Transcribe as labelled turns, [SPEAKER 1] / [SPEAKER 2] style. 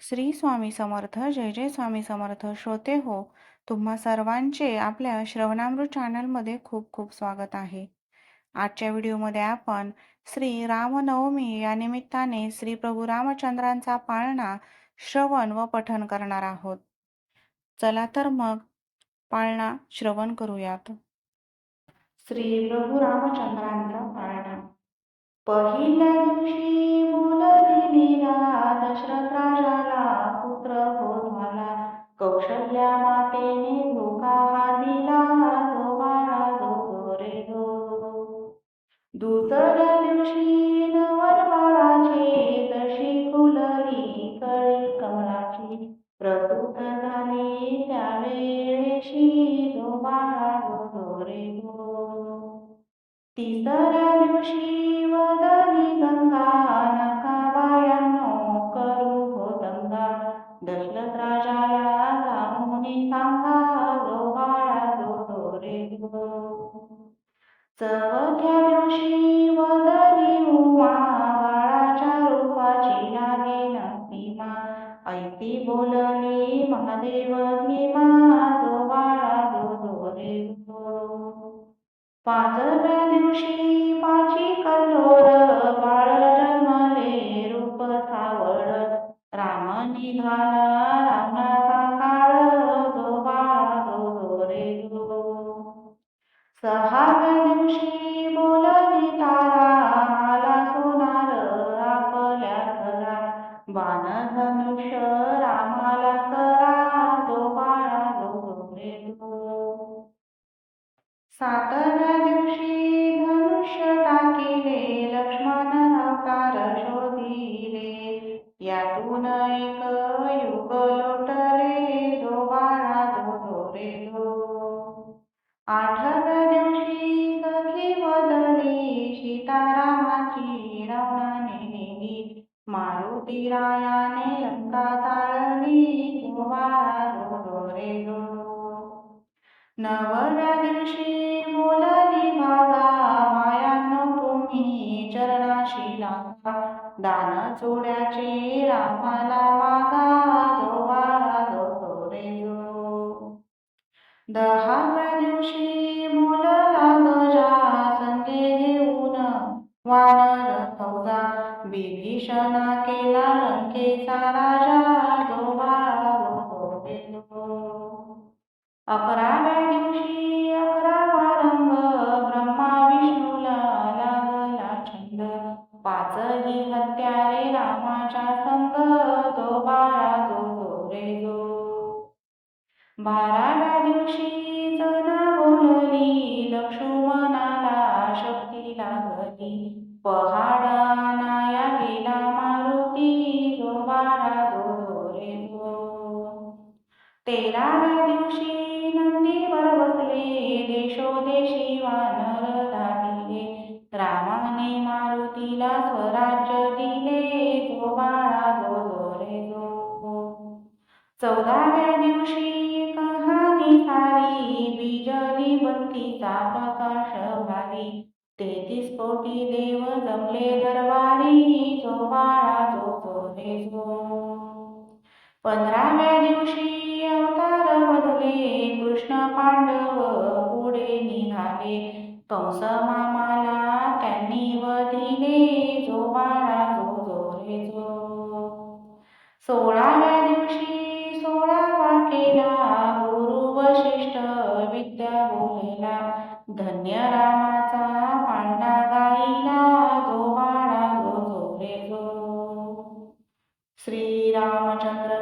[SPEAKER 1] श्री स्वामी समर्थ जय जय स्वामी समर्थ श्रोते हो तुम्हा सर्वांचे आपल्या श्रवणामृत चॅनलमध्ये खूप खूप स्वागत आहे. आजच्या व्हिडिओमध्ये आपण श्री रामनवमी या निमित्ताने श्री प्रभू रामचंद्रांचा पाळणा श्रवण व पठन करणार आहोत. चला तर मग पाळणा श्रवण करूयात. श्री प्रभू रामचंद्रांचा तुझ्या मातेने धोका हा दिला जो बाळा जो रे गो दुसऱ्या दिवशी नवर बाळाची तशी फुलली कळी कमळाची प्रसूत झाली त्यावेळेशी जो बाळा जो रे गो तिसऱ्या दिवशी चवथ्या दिवशी वदली उमा बाळाच्या रूपाची लागे सीमा ऐती बोलली महादेव भीमा तो बाळा तो रे पाचव्या दिवशी पाची कल्लोर बाळ जन्मले रूप सावळ सहाव्या दिवशी मारुती लंका ताळली कुमारा बाळा जो जो रे जो नवव्या दिवशी बोलली भागा मायानो तुम्ही चरणाशी लागा दान चोड्याचे रामाला मागा जो बाळा जो जो. रे जो दहाव्या दिवशी बोलला गजा संगे घेऊन वानर विभीषणा केला लंकेचा राजा जो अकराव्या दिवशी अकरावा रंग ब्रह्मा विष्णूला लागला छंद. पाचही हत्यारे रामाच्या संग तो बाळा जो जो रे जो. बाराव्या दिवशी जना बोलली लक्ष्मणाला शक्ती लागली. तेराव्या दिवशी नंदीवर बसले देशोदेशी वानर दाटिले. रामाने मारुतीला स्वराज्य दिले जो बाळा जो गो रे गो चौदाव्या दिवशी कहाणी सारी बीजली बत्तीचा प्रकाश भारी. तेहतीस कोटी देव जमले दरबारी जो बाळा जो गो रे गो. पंधराव्या दिवशी कंस मामाला त्यांनी वधिले जो बाळा जो जो रे जो. सोळाव्या दिवशी सोळावा केला गुरु वशिष्ठ विद्या बोलला. धन्य रामाचा पांडा गाईला जो बाळा जो जो रे जो. श्रीरामचंद्र